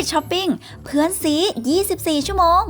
Limit Shopping เพื่อนซี 24 ชั่วโมง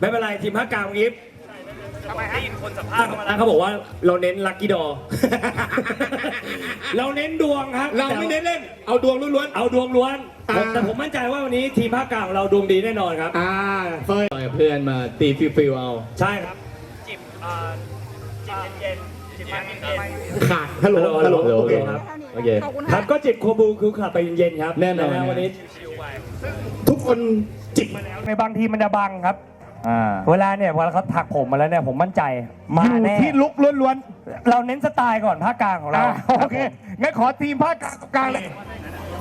ไม่เป็นไรทีมภาคกลางยิปได้ยินคนสัมภาษณ์เข้ามาแล้วเขาบอกว่าเราเน้นลัคกี้ดอ เราเน้นดวงครับเราไม่ได้เล่น เอาดวงล้วน เอาดวงล้วนอ่า แต่ผมมั่นใจว่าวันนี้ทีมภาคกลางของเราดวงดีแน่นอนครับ ๆอ่าเฟยเพื่อนมาตีฟิวฟิวเอา ใช่ครับ จิบจิบเย็นๆจิบเย็นขาดฮัลโหลฮัลโหลฮัลโหล โอเคครับ โอเค ขอบคุณครัค่ะบก็จิบโคบูคือขับไปเย็นๆครับแน่นอนะวันนี้ ทุกคนจิบมาในบางทีมันจะบังครับ อ่าเวลาเนี่ยเวลาเขาถักผมมาแล้วเนี่ยผมมั่นใจมาอยู่แน่ที่ลุกล้วนเราเน้นสไตล์ก่อนภาคกลางของๆเราอ่าโอเคงั้นขอทีมภาคกลางเลย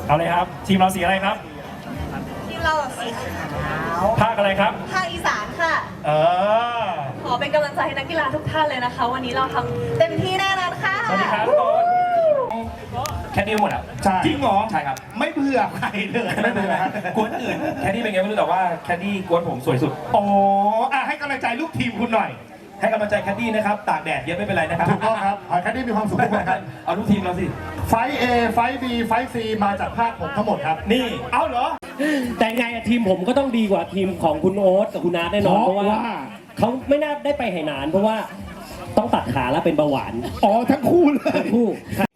เอาเลยครับ ทีมเราสีอะไรครับทีมเราสีขาวภาคอะไรครับ ภาคอีสานค่ะ เออขอเป็นกำลังใจให้นักกีฬาทุกท่านเลยนะคะ วันนี้เราทำเต็มที่แน่นอนค่ะ สวัสดีครับทุก คนแคดดี้หมดอะใช่จริงเหรอใช่ครับ ไม่เบื่อใครเลยไม่เป็นไรครับกวนอื่นแคดดี้เป็นไงไม่รู้แต่ว่าแคดดี้กวนผมสวยสุด โอ้อะให้กำลังใจลูกทีมคุณหน่อย ให้กำลังใจแคดดี้นะครับ ตากแดดเยอะไม่เป็นไรนะครับถูกต้องครับขอให้แคดดี้มีความสุขทุกคนครับ เอาลูกทีมเราสิ ไฟเอไฟบีไฟซีมาจากภาคผมทั้งหมดครับ นี่ เอาเหรอ แต่ไงอะทีมผมก็ต้องดีกว่าทีมของคุณโอ๊ตกับคุณนัทแน่นอนเพเพราะราะว่าว่า เขาไม่น่าได้ไปไหหนาน เพราะว่าต้องตัดขาแล้วเป็นเบาหวานอ๋อทั้งคู่เลย ทั้งคู่กรุง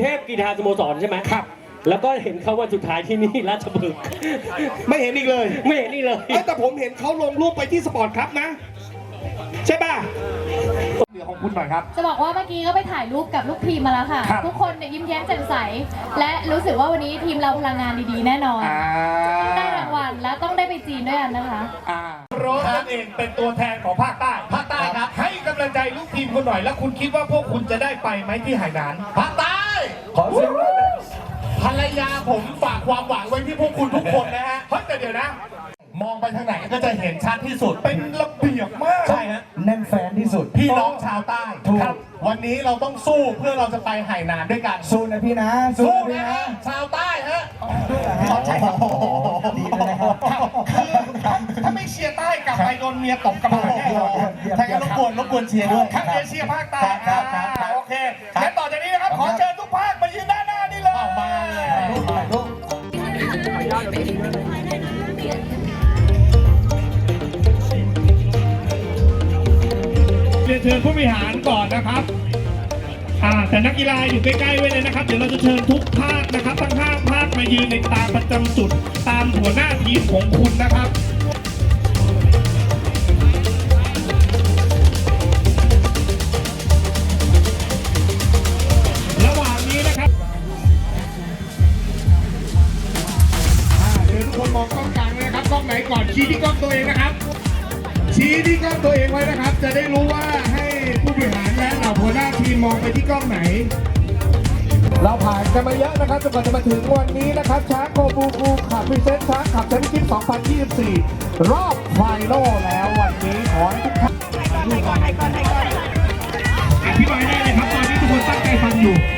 เทพกีฬาสโมสรใช่ไหมครับ แล้วก็เห็นเขาวันสุดท้ายที่นี่ราชบุรีไม่เห็นอีกเลยไม่เห็นนี่เลยเอ้ยแต่ผมเห็นเขาลงรูปไปที่สปอร์ตครับนะ ใช่ป่ะเหลือของคุณหน่อยครับ จะบอกว่าเมื่อกี้ก็ไปถ่ายรูปกับลูกทีมมาแล้วค่ะ ครับ ทุกคนเนี่ยยิ้มแย้มแจ่มใส และรู้สึกว่าวันนี้ทีมเราพลังงานดีๆ แน่นอน อ่าได้รางวัลและต้องได้ไปจีนด้วยกันนะคะ อ่าโรสนั่นเองเป็นตัวแทนของภาคใต้ภาคใต้ครับ ให้กำลังใจลูกทีมคุณหน่อย แล้วคุณคิดว่าพวกคุณจะได้ไปไหมที่ไหหนานภาคใต้ ขอเสียงภรรยาผมฝากความหวังไว้ที่พวกคุณทุกคนนะฮะเฮ้ยแต่เดี๋ยวนะ มองไปทางไหนก็จะเห็นชัดที่สุด เป็นระเบียบมากใช่ฮะ แน่นแฟนที่สุด พี่น้องชาวใต้ถูกครับวันนี้เราต้องสู้เพื่อเราจะไปไหหนานด้วยกัน สู้นะพี่นะสู้สู้นะพี่นะนะฮะชาวใต้ฮะใช่ครับดีด้วยนะครับ ถ้าไม่เชียร์ใต้กลับไปโดนเมียตบกระบาลแน่นอนถ้างั้นรบกวนรบกวนเชียร์ด้วย ทั้งเอเชียภาคใต้ครับครับครับ อ่าโอเค ชิญผู้บริหารก่อนนะครับอ่าแต่นักกีฬาอยู่ใกล้ๆไว้เลยนะครับ เดี๋ยวเราจะเชิญทุกภาคนะครับทั้งห้าภาคมายืนในตามประจำจุดตามหัวหน้าทีมของคุณนะครับระหว่างนี้นะครับเชิญทุกคนมองกล้องกลางเลยนะครับ กล้องไหนก่อนชี้ที่กล้องตัวเองนะครับ ชี้ที่กล้องตัวเองไว้นะครับ จะได้รู้ว่าให้ผู้บริหารและเหล่าหัวหน้าทีมมองไปที่กล้องไหน เราผ่านกันมาเยอะนะครับจนกว่าจะมาถึงวันนี้นะครับช้างโกบูบูขับพรีเซนต์ช้างขับแชมเปี้ยนชิพ2024 รอบไฟนอลแล้ววันนี้ขอให้ทุกท่านอธิบายได้เลยครับตอนนี้ทุกคนตั้งใจฟังอยู่